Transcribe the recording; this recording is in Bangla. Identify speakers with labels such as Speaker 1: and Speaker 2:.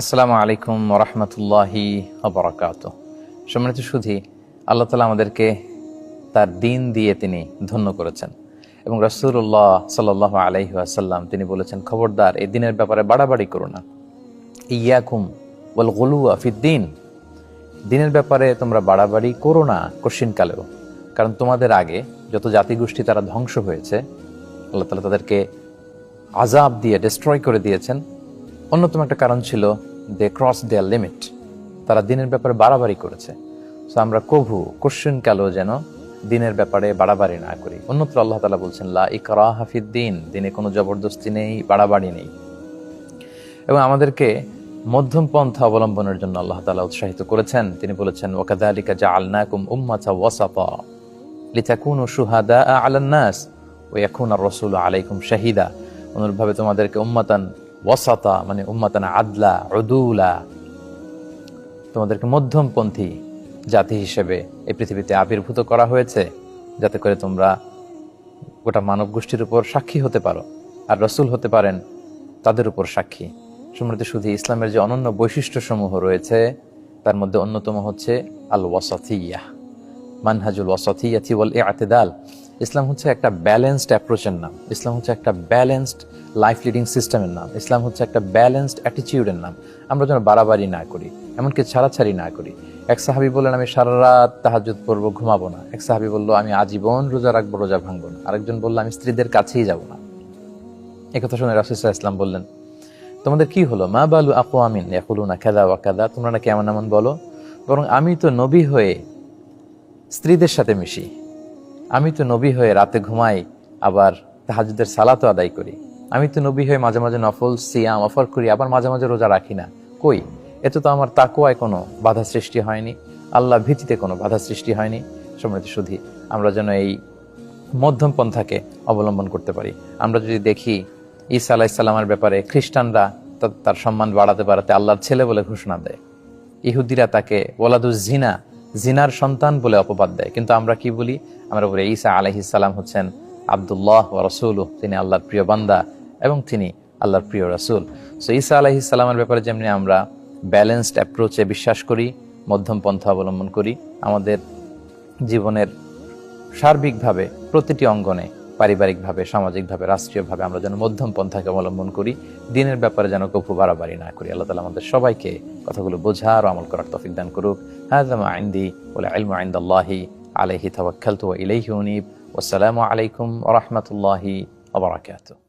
Speaker 1: আসসালামু আলাইকুম রহমতুল্লাহি অবরাকাত সম্মানিত সুধি, আল্লাহ তালা আমাদেরকে তার দিন দিয়ে তিনি ধন্য করেছেন এবং রসুল্লাহ সাল্লাহ আলহি আসাল্লাম তিনি বলেছেন, খবরদার, এই দিনের ব্যাপারে বাড়াবাড়ি করো না। ইয়াকুম ওয়াল গলুয়া ফিদ্দিন দিনের ব্যাপারে তোমরা বাড়াবাড়ি করো না কশিনকালেও কারণ তোমাদের আগে যত জাতিগোষ্ঠী তারা ধ্বংস হয়েছে, আল্লাহ তালা তাদেরকে আজাব দিয়ে ডিস্ট্রয় করে দিয়েছেন। অন্যতম একটা কারণ ছিল দে ক্রস দেয়ার লিমিট তারা দিনের ব্যাপারে বাড়াবাড়ি করেছে। সো আমরা কভু কোশ্চেন কালো যেন দিনের ব্যাপারে বাড়াবাড়ি না করি। অন্যত্র আল্লাহ তালা বলছেন, লা ইকরা হাফিদ দিন, দিনে কোনো জবরদস্তি নেই, বাড়াবাড়ি নেই। এবং আমাদেরকে মধ্যম পন্থা অবলম্বনের জন্য আল্লাহ তালা উৎসাহিত করেছেন। তিনি বলেছেন ওকাদা আলিকা জা আলনাকুম উম্মাতা ওয়াসাতা লিতাকুনু সুহাদা আলান নাস ওয়া ইয়াকুনা আর রসুল আলাইকুম শাহিদা। অনুরূপভাবে তোমাদেরকে উম্মাতান ওয়াসাতা মানে উম্মাতান আদলা, উদুলা, তোমাদেরকে মধ্যমপন্থী জাতি হিসেবে এই পৃথিবীতে আবির্ভূত করা হয়েছে, যাতে করে তোমরা গোটা মানব গোষ্ঠীর উপর সাক্ষী হতে পারো। আর রসুল হতে পারেন, তাদের উপর সাক্ষী। সমৃদ্ধ শুধু ইসলামের যে অনন্য বৈশিষ্ট্য সমূহ রয়েছে, তার মধ্যে অন্যতম হচ্ছে আল ওয়াসাথিয়া মানহাজুল ওয়াসাথিয়াতি ওয়াল ইআতিদাল ইসলাম হচ্ছে একটা ব্যালেন্সড অ্যাপ্রোচের নাম। ইসলাম হচ্ছে একটা ব্যালেন্সড লাইফ লিডিং সিস্টেমের নাম। ইসলাম হচ্ছে একটা ব্যালেন্সড অ্যাটিটিউডের নাম। আমরা যেন বাড়াবাড়ি না করি, এমনকি ছাড়াছাড়ি না করি। এক সাহাবি বললেন, আমি সারা রাত তাহাজুদ পড়ব, ঘুমাবো না। এক সাহাবি বলল, আমি আজীবন রোজা রাখব, রোজা ভাঙবো না। আরেকজন বলল, আমি স্ত্রীদের কাছেই যাব না। একথা শুনে রাসুসাহ ইসলাম বললেন, তোমাদের কি হলো? মা বালু আকু আমিন একুলু না খেদা ওয়া কাদা তোমরা না কেমন এমন বলো? বরং আমি তো নবী হয়ে স্ত্রীদের সাথে মিশি। আমি তো নবী হয়ে রাতে ঘুমাই, আবার তাহাজুদের সালাতও আদায় করি। আমি তো নবী হয়ে মাঝে মাঝে নফল, সিয়াম, অফার করি, আবার মাঝে মাঝে রোজা রাখি না। কই? এতে তো আমার তাকুয়ায় কোনো বাধা সৃষ্টি হয়নি। আল্লাহ ভীতিতে কোনো বাধা সৃষ্টি হয়নি। সমৃদ্ধ সুধী, আমরা যেন এই মধ্যম পন্থাকে অবলম্বন করতে পারি। আমরা যদি দেখি, ঈসা আলাইসাল্লামের ব্যাপারে খ্রিস্টানরা তার সম্মান বাড়াতে বাড়াতে আল্লাহর ছেলে বলে ঘোষণা দেয়। ইহুদিরা তাকে ওলাদুজ জিনা জিনার সন্তান বলে অপবাদ দেয়। কিন্তু আমরা কি বলি? আমরা বলি ঈসা আলহিসাল্লাম হচ্ছেন আবদুল্লাহ ও রসুল তিনি আল্লাহর প্রিয় বান্দা এবং তিনি আল্লাহর প্রিয় রসুল। সো ঈসা আলহিসাল্লামের ব্যাপারে যেমনি আমরা ব্যালেন্সড অ্যাপ্রোচে বিশ্বাস করি, মধ্যম পন্থা অবলম্বন করি, আমাদের জীবনের সার্বিকভাবে প্রতিটি অঙ্গনে পারিবারিকভাবে, সামাজিকভাবে, রাষ্ট্রীয়ভাবে আমরা যেন মধ্যম পন্থাকে অবলম্বন করি, দিনের ব্যাপারে যেন কপু বাড়াবাড়ি না করি। আল্লাহ তালা আমাদের সবাইকে কথাগুলো বোঝার ও আমল করার তফিক দান করুক। হাজাম আইন্দি বলে আলম আইন্দাল্লাহি আলহি তাওয়াক্কালতু ওয়া ইলাইহি উনিব। ওয়াসসালামু আলাইকুম রাহমাতুল্লাহি ওয়া বারাকাতুহু।